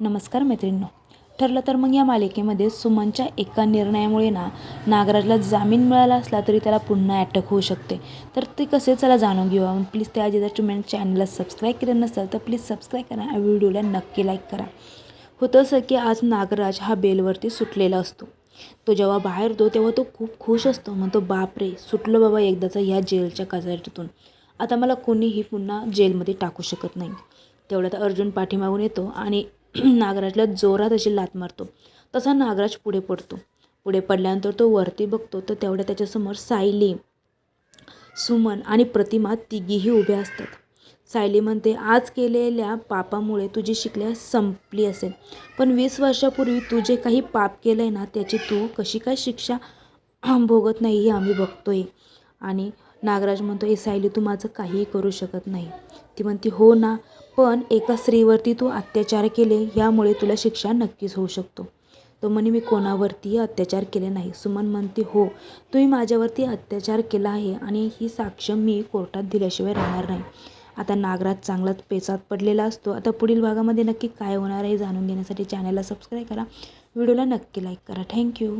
नमस्कार मैत्रिणींनो. ठरलं तर मग या मालिकेमध्ये सुमनच्या एका निर्णयामुळे ना नागराजला जामीन मिळाला असला तरी त्याला पुन्हा अटक होऊ शकते. तर ते कसे चला जाणून घेऊया. प्लीज त्या जर तुम्ही चॅनलला सबस्क्राईब केलं नसेल तर प्लीज सबस्क्राईब करा आणि व्हिडिओला नक्की लाईक करा. होतं असं की आज नागराज हा बेलवरती सुटलेला असतो. तो जेव्हा बाहेर येतो तेव्हा तो खूप खुश असतो. म्हणतो बापरे सुटलो बाबा एकदाचा ह्या जेलच्या कचाट्यातून आता मला कोणीही पुन्हा जेलमध्ये टाकू शकत नाही. तेवढ्यात अर्जुन पाठीमागून येतो आणि नागराजला जोरात अशी लात मारतो. तसा नागराज पुढे पडतो. पुढे पडल्यानंतर तो वरती बघतो तर तेवढ्या त्याच्यासमोर सायली सुमन आणि प्रतिमा तिघीही उभ्या असतात. सायली म्हणते आज केलेल्या पापामुळे तुझी शिकल्या संपली असेल. पण वीस वर्षापूर्वी तू जे काही पाप केलं आहे ना त्याची तू कशी काय शिक्षा भोगत नाही हे आम्ही बघतो आहे आणि नागराज म्हणतो ए सायली तू माझं काहीही करू शकत नाही. ती म्हणते हो ना पण एका स्त्रीवरती तू अत्याचार केले यामुळे तुला शिक्षा नक्कीच होऊ शकतो. तो म्हणे मी कोणावरतीही अत्याचार केले नाही. सुमन म्हणते हो तुम्ही माझ्यावरती अत्याचार केला आहे आणि ही साक्ष मी कोर्टात दिल्याशिवाय राहणार नाही. आता नागराज चांगलाच पेचात पडलेला असतो. आता पुढील भागामध्ये नक्की काय होणार आहे जाणून घेण्यासाठी चॅनलला सबस्क्राईब करा. व्हिडिओला नक्की लाईक करा. थँक्यू